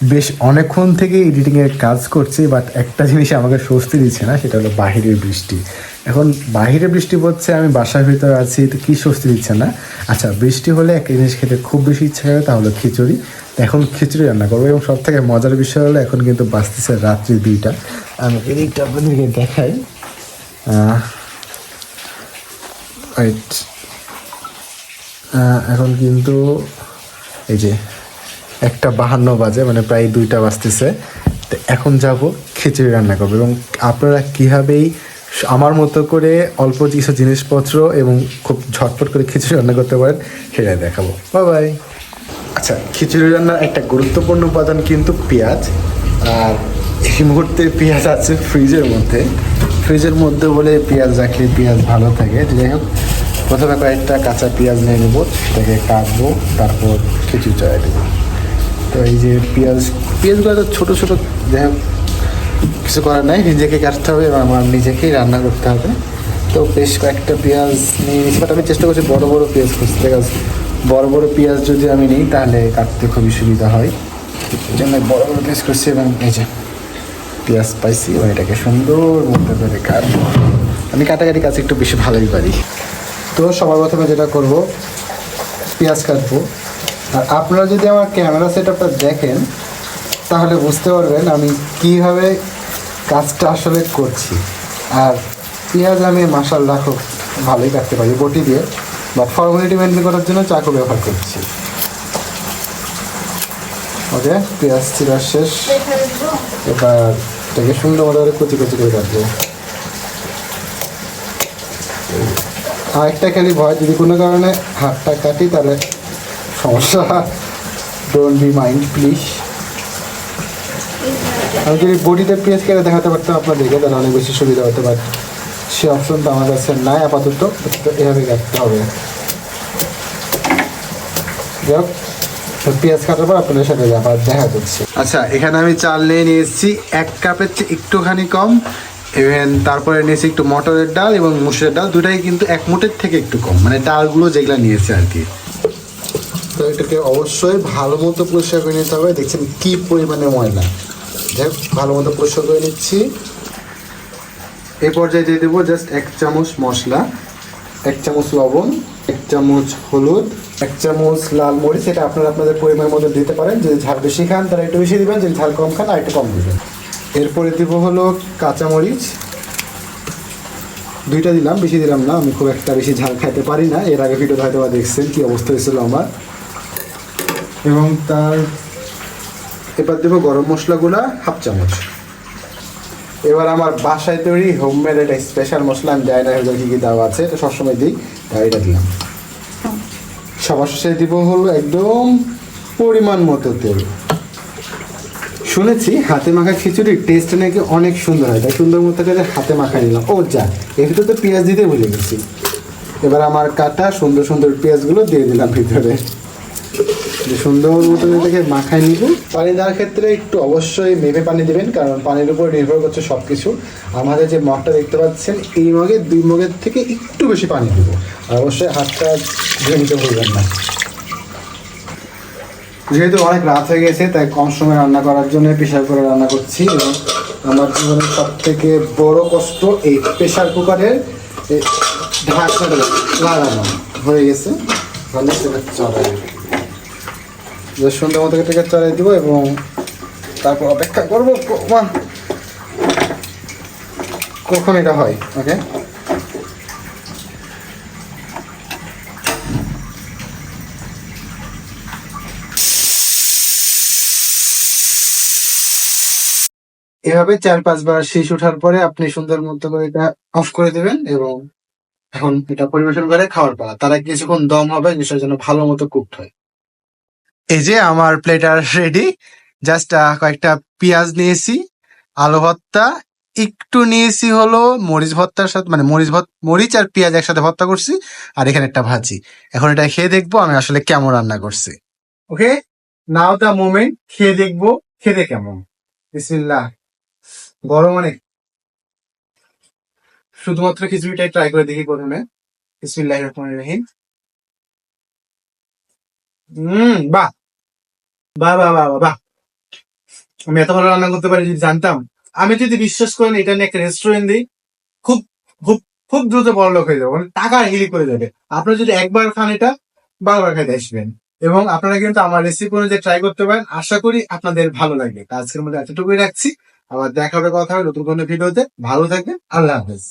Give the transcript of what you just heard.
বেশ অনেকক্ষণ থেকে এডিটিং এর কাজ করছি বাট একটা জিনিস আমাকে স্বস্তি দিচ্ছে না, সেটা হলো বাহিরের বৃষ্টি। এখন বাহিরে বৃষ্টি পড়ছে আমি বাসার ভিতরে আছি, তো কি স্বস্তি দিচ্ছে না? আচ্ছা বৃষ্টি হলে একটা জিনিস খেতে খুব বেশি ইচ্ছা করে, তা হলো খিচুড়ি। এখন খিচুড়ি রান্না করব, এবং সব থেকে মজার বিষয় হলো, এখন কিন্তু বাঁচতেছে রাত্রি দুইটা। আমি এদিকটা আপনাদেরকে দেখাই। এখন কিন্তু এই যে একটা বাহান্ন বাজে মানে প্রায় দুইটা বাজতেছে। তো এখন যাব খিচুড়ি রান্না করব এবং আপনারা কীভাবেই আমার মতো করে অল্প কিছু জিনিসপত্র এবং খুব ঝটপট করে খিচুড়ি রান্না করতে পারেন, সেটাই দেখাবো। বাই বাই আচ্ছা খিচুড়ি রান্নার একটা গুরুত্বপূর্ণ উপাদান কিন্তু পেঁয়াজ। আর এই মুহূর্তে পেঁয়াজ আছে ফ্রিজের মধ্যে। ফ্রিজের মধ্যে বলে পেঁয়াজ রাখলে পেঁয়াজ ভালো থাকে। যাই হোক, প্রথমে কয়েকটা কাঁচা পেঁয়াজ নিয়ে নেব, সেটাকে কাটবো, তারপর খিচুড়ি চড়াই দেবো তো এই যে পেঁয়াজ, পেঁয়াজগুলো তো ছোটো ছোটো, যাই হোক, কিছু করার নাই, নিজেকে কাটতে হবে এবং আমার নিজেকেই রান্না করতে হবে। তো বেশ কয়েকটা পেঁয়াজ নিয়ে নিয়েছি বাট আমি চেষ্টা করছি বড় বড় পেঁয়াজ খুঁজতে কাজ বড় বড় পেঁয়াজ যদি আমি নিই, তাহলে কাটতে খুবই সুবিধা হয়। এই জন্য বড় বড় পেঁয়াজ করছি এবং এই যে পেঁয়াজ পাইছি, এবং এটাকে সুন্দর মতো করে কাটবো। আমি কাটাকাটি কাজ একটু বেশি ভালোই পারি তো সবার প্রথমে যেটা করব, পেঁয়াজ কাটবো। আর আপনারা যদি আমার ক্যামেরা সেট দেখেন, তাহলে বুঝতে পারবেন আমি কীভাবে কাজটা আসলে করছি। আর পেঁয়াজ আমি মাসাল্লাহ খুব ভালোই কাটতে পারি, বটি দিয়ে। বাট ফর্মালিটি মেনটেন করার জন্য চাকু ব্যবহার করছি। ওকে পেঁয়াজ চিরা শেষ। এবার এটাকে সুন্দর মতো করে কুচি কুচি করে কাটবো। আরেকটা খালি ভয়, যদি কোনো কারণে হাতটা কাটি, তাহলে সমস্যা। ডোন্ট বি মাইন্ড প্লিজ আমি যদি বডিতে পেঁয়াজ কেটে দেখাতে পারতাম আপনাদেরকে, তাহলে অনেক বেশি সুবিধা হতো বাট সে অপশন তো আমার কাছে নাই আপাতত এভাবে কাটতে হবে। যাই পেঁয়াজ কাটার পর আপনাদের সাথে আবার দেখা করছি। আচ্ছা এখানে আমি চাল নিয়ে নিয়ে এসেছি এক কাপের চেয়ে একটুখানি কম। ইভেন তারপরে নিয়েছি একটু মটরের ডাল এবং মুসুরের ডাল, দুটাই কিন্তু এক মুঠের থেকে একটু কম। মানে ডালগুলো যেগুলো নিয়েছে আর কি। তো এটাকে অবশ্যই ভালো মতো পরিষ্কার করে নিতে হবে। দেখছেন কি পরিমাণে ময়লা। যাই ভালো মতো পরিষ্কার করে নিচ্ছি। এই পর্যায়ে দিয়ে দেবো জাস্ট এক চামচ মশলা, এক চামচ লবণ, এক চামচ হলুদ, এক চামচ লাল মরিচ, এটা আপনারা আপনাদের পরিমাণ মতো দিতে পারেন। যদি ঝাল বেশি খান তারা একটু বেশি দিবেন, যদি ঝাল কম খান আর একটু কম দেবেন। এরপরে দিব হলো কাঁচামরিচ দুইটা দিলাম, বেশি দিলাম না, আমি খুব একটা বেশি ঝাল খাইতে পারি না। এর আগে ভিডিও হয়তো দেখছেন কি অবস্থা হয়েছিল আমার। এবং তার, এবার দেবো গরম মশলাগুলা হাফ চামচ। এবার আমার বাসায় তৈরি হোমমেড একটা স্পেশাল মশলা, আমি জানি না এগুলো কী কী দেওয়া আছে, এটা সবসময় দিই, তাই এটা দিলাম। সবার শেষে দিব হলো একদম পরিমাণ মতো তেল। শুনেছি হাতে মাখা খিচুড়ির টেস্ট নাকি অনেক সুন্দর হয়, তাই সুন্দর মতো করে হাতে মাখা নিলাম। ও যা এখানে তো পেঁয়াজ দিতে ভুলে গেছি। এবার আমার কাটা সুন্দর সুন্দর পেঁয়াজগুলো দিয়ে দিলাম ভিতরে। যে সুন্দর মতো এটাকে মাখায় নিব। পানি দেওয়ার ক্ষেত্রে একটু অবশ্যই মেপে পানি দেবেন কারণ পানির উপর নির্ভর করছে সব কিছু আমাদের যে মগটা দেখতে পাচ্ছেন এই মগে দুই মগের থেকে একটু বেশি পানি দেবো। আর অবশ্যই হাতটা ধুয়ে নিতে ভুলবেন না। যেহেতু অনেক রাত হয়ে গেছে তাই কম সময় রান্না করার জন্য প্রেশার কুকারে রান্না করছি এবং আমার জীবনের সব থেকে বড় কষ্ট এই প্রেশার কুকারের ঢাকনাটা লাগানো। হয়ে গেছে। তাহলে সেটা চড়াই যে সুন্দর মতো এটাকে চড়াই দিব এবং তারপর অপেক্ষা করব কখন এটা হয়, ওকে? এভাবে চার পাঁচবার শীষ ওঠার পরে আপনি সুন্দর মতো করে এটা অফ করে দেবেন এবং এখন এটা পরিবেশন করে খাওয়ার পালা। তারা কিছুক্ষণ দম হবে জিনিসটা যেন ভালো মতো কুকড হয়। এই যে আমার প্লেটার রেডি জাস্ট কয়েকটা পেঁয়াজ নিয়েছি, আলু ভর্তা, একটু নিয়েছি হলো মরিচ ভর্তার সাথে মানে মরিচ মরিচ আর পেঁয়াজ একসাথে ভর্তা করছি, আর এখানে একটা ভাজি। এখন এটা খেয়ে দেখব আমি আসলে কেমন রান্না করছি। ওকে নাও দা মোমেন্ট খেয়ে দেখব, খেতে কেমন। বিসমিল্লাহ। গরম অনেক। শুধুমাত্র খিচুড়িটাই ট্রাই করে দেখি প্রথমে। বিসমিল্লাহ রহমান রহিম। হুম, বাহ! বাহ বাহ বাহ বাহ আমি এত ভালো রান্না করতে পারি যদি জানতাম। আমি যদি বিশ্বাস করেন এটা নিয়ে একটা রেস্টুরেন্ট দিই, খুব খুব খুব দ্রুত বড় লোক হয়ে যাবে। মানে টাকা হিলি করে যাবে। আপনারা যদি একবার খান এটা, বারবার খাইতে আসবেন। এবং আপনারা কিন্তু আমার রেসিপি অনুযায়ী ট্রাই করতে পারেন। আশা করি আপনাদের ভালো লাগবে। আজকের মধ্যে এতটুকুই রাখছি। আবার দেখা হবে কথা হবে নতুন কোনো ভিডিওতে ভালো থাকবেন। আল্লাহ হাফেজ।